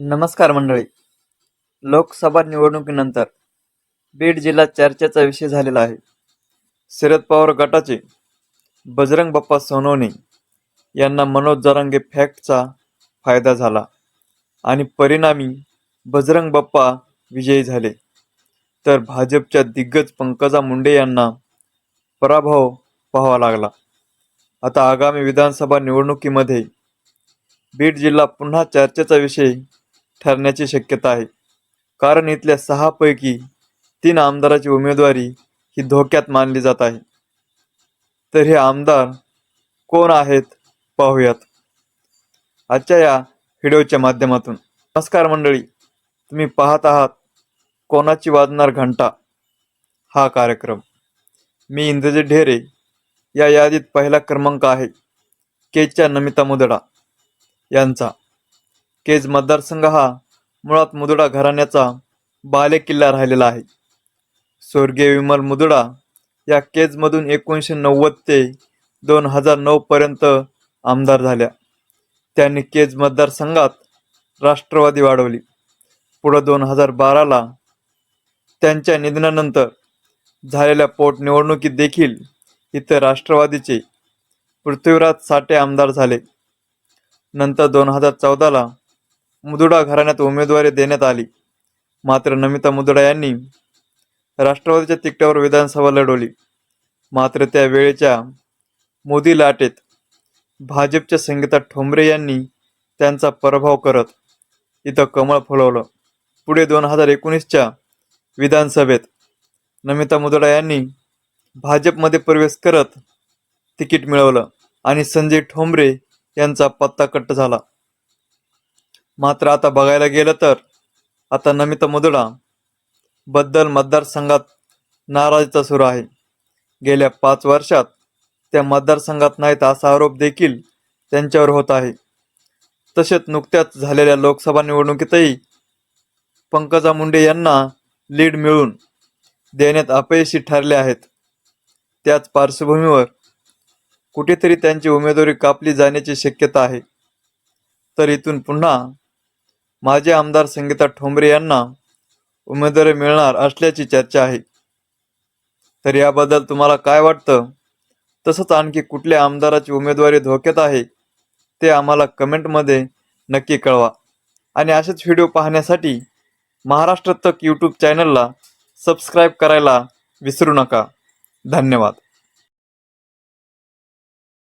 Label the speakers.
Speaker 1: नमस्कार मंडळी. लोकसभा निवडणुकीनंतर बीड जिल्हा चर्चेचा विषय झालेला आहे. शरद पवार गटाचे बजरंग बाप्पा सोनवणे यांना मनोज जरांगे फॅक्टचा फायदा झाला आणि परिणामी बजरंग बाप्पा विजयी झाले. तर भाजपच्या दिग्गज पंकजा मुंडे यांना पराभव पाहावा लागला. आता आगामी विधानसभा निवडणुकीमध्ये बीड जिल्हा पुन्हा चर्चेचा विषय ठरण्याची शक्यता आहे. कारण इथल्या सहापैकी तीन आमदाराची उमेदवारी ही धोक्यात मानली जात आहे. तर हे आमदार कोण आहेत पाहूयात. आजच्या या व्हिडिओच्या माध्यमातून. नमस्कार मंडळी तुम्ही पाहत आहात कोणाची वाजणार घंटा हा कार्यक्रम. मी इंद्रजित ढेरे या यादीत पहिला क्रमांक आहे. केच्या नमिता मुदडा यांचा. केज मतदारसंघ हा मुळात मुदडा घराण्याचा बालेकिल्ला राहिलेला आहे. स्वर्गीय विमल मुदुडा या केजमधून एकोणीसशे नव्वद ते दोन हजार नऊपर्यंत आमदार झाल्या. त्यांनी केज मतदारसंघात राष्ट्रवादी वाढवली. पुढं दोन हजार बाराला त्यांच्या निधनानंतर झालेल्या पोटनिवडणुकीत देखील इथं राष्ट्रवादीचे पृथ्वीराज साठे आमदार झाले. नंतर दोन हजार चौदाला मुदुडा घराण्यात उमेदवारी देण्यात आली. मात्र नमिता मुदडा यांनी राष्ट्रवादीच्या तिकट्यावर विधानसभा लढवली. मात्र त्या वेळेच्या मोदी लाटेत भाजपच्या संगीता ठोंबरे यांनी त्यांचा पराभव करत इथं कमळ फुलवलं. पुढे दोन हजार एकोणीसच्या विधानसभेत नमिता मुदडा यांनी भाजपमध्ये प्रवेश करत तिकीट मिळवलं आणि संजय ठोंबरे यांचा पत्ता कट्ट झाला. मात्र आता बघायला गेलं तर आता नमिता मुदडा बद्दल मतदारसंघात नाराजीचा सुरू आहे. गेल्या पाच वर्षात त्या मतदारसंघात नाहीत असा आरोप देखील त्यांच्यावर होत आहे. तसेच नुकत्याच झालेल्या लोकसभा निवडणुकीतही पंकजा मुंडे यांना लीड मिळून देण्यात अपयशी ठरले आहेत. त्याच पार्श्वभूमीवर कुठेतरी त्यांची उमेदवारी कापली जाण्याची शक्यता आहे. तर इथून पुन्हा माजी आमदार संगीता ठोंबरे यांना उमेदवारी मिळणार असल्याची चर्चा आहे. तर याबद्दल तुम्हाला काय वाटतं? तसंच आणखी कुठल्या आमदाराची उमेदवारी धोक्यात आहे ते आम्हाला कमेंटमध्ये नक्की कळवा. आणि असेच व्हिडिओ पाहण्यासाठी महाराष्ट्र तक यूट्यूब चॅनलला सबस्क्राईब करायला विसरू नका. धन्यवाद.